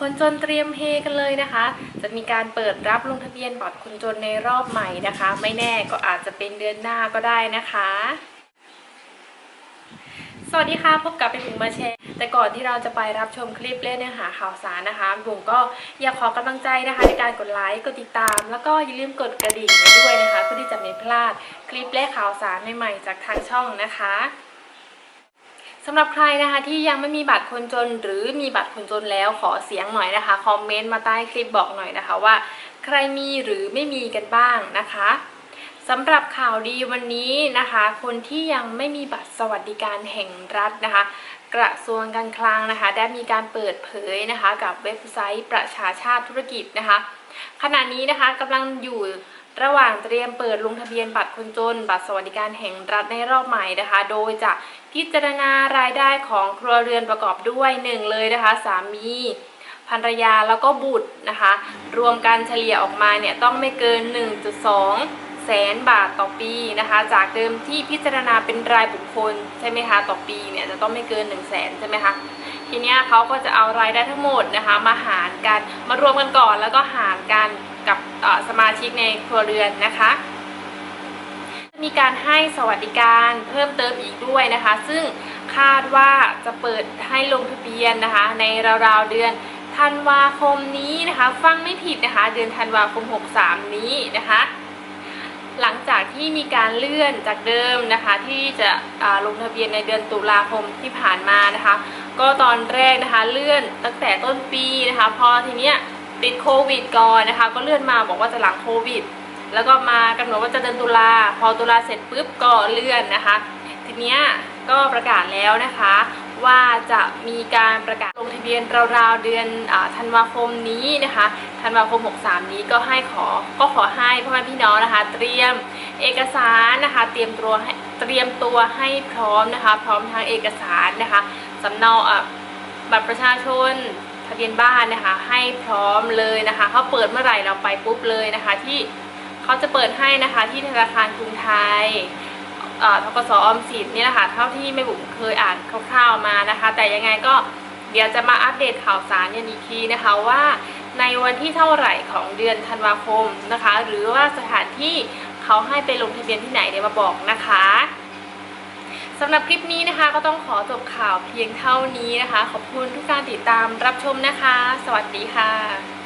คนจนเตรียมเฮกันเลยนะคะ จะมีการเปิดรับลงทะเบียนบัตรคนจนในรอบใหม่นะคะ ไม่แน่ก็อาจจะเป็นเดือนหน้าก็ได้นะคะ สวัสดีค่ะ พบกับเป็นบุ๋มมาแชร์ แต่ก่อนที่เราจะไปรับชมคลิปเล่นเนื้อหาข่าวสารนะคะบุ๋มก็อยากขอกำลังใจนะคะในการกดไลค์ กดติดตาม แล้วก็อย่าลืมกดกระดิ่งไว้ด้วยนะคะ เพื่อที่จะไม่พลาดคลิปและข่าวสารใหม่ๆจากทางช่องนะคะำหรับใครนะคะที่ยังไม่มีบัตรคนจนหรือมีบัตรคนจนแล้วขอเสียงหน่อยนะคะคอมเมนต์มาใต้คลิปบอกหน่อยนะคะว่า ใครมีหรือไม่มีกันบ้างนะคะสำหรับข่าวดีวันนี้นะคะ คนที่ยังไม่มีบัตรสวัสดิการแห่งรัฐนะคะ กระทรวงการคลังนะคะ ได้มีการเปิดเผยนะคะ กับเว็บไซต์ประชาชาติธุรกิจนะคะ ขณะนี้นะคะกำลังอยู่ ระหว่างเตรียมเปิดลงทะเบียนบัตรคนจน บัตรสวัสดิการแห่งรัฐในรอบใหม่นะคะ โดยจะพิจารณารายได้ของครัวเรือนประกอบด้วยหนึ่งเลยนะคะ สามีภรรยาแล้วก็บุตรนะคะ รวมกันเฉลี่ยออกมาเนี่ยต้องไม่เกิน 1.2 แสนบาทต่อปีนะคะ จากเดิมที่พิจารณาเป็นรายบุคคลใช่ไหมคะต่อปีเนี่ยจะต้องไม่เกิน 1 0 0 0 0แสนใช่ไหมคะทีนี้เขาก็จะเอารายได้ทั้งหมดนะคะ มาหารกันมารวมกันก่อนแล้วก็หารกัน กับสมาชิกในครัวเรือนนะคะ มีการให้สวัสดิการเพิ่มเติมอีกด้วยนะคะ ซึ่งคาดว่าจะเปิดให้ลงทะเบียนนะคะ ในราวๆเดือนธันวาคมนี้นะคะ ฟังไม่ผิดนะคะ เดือนธันวาคม 63 นี้นะคะ หลังจากที่มีการเลื่อนจากเดิมนะคะ ที่จะลงทะเบียนในเดือนตุลาคมที่ผ่านมานะคะ ก็ตอนแรกนะคะเลื่อนตั้งแต่ต้นปีนะคะ พอทีเนี้ย ติดโควิดก่อนนะคะ ก็เลื่อนมาบอกว่าจะหลังโควิด แล้วก็มากำหนดว่าจะเดือนตุลาพอตุลาเสร็จปุ๊บก็เลื่อนนะคะ ทีเนี้ยก็ประกาศแล้วนะคะ ว่าจะมีการประกาศลงทะเบียนราวๆเดือนธันวาคมนี้นะคะธันวาคม 63 นี้ก็ให้ขอก็ขอให้พ่อแม่พี่น้องนะคะ เตรียมเอกสารนะคะ เตรียมตัวเตรียมตัวให้พร้อมนะคะ พร้อมทางเอกสารนะคะสำเนาบัตรประชาชน ทะเบียนบ้านนะคะ ให้พร้อมเลยนะคะเขาเปิดเมื่อไหร่เราไปปุ๊บเลยนะคะ ที่เขาจะเปิดให้นะคะที่ธนาคารกรุงไทยเอ่อทกสออมสินนี่แหละค่ะเท่าที่แม่บุ๋มเคยอ่านคร่าวๆมานะคะ แต่ยังไงก็เดี๋ยวจะมาอัปเดตข่าวสารกันอีกทีนะคะว่าในวันที่เท่าไหร่ของเดือนธันวาคมนะคะ หรือว่าสถานที่เขาให้ไปลงทะเบียนที่ไหนเดี๋ยวมาบอกนะคะ สำหรับคลิปนี้นะคะก็ต้องขอจบข่าวเพียงเท่านี้นะคะ ขอบคุณทุกการติดตามรับชมนะคะ สวัสดีค่ะ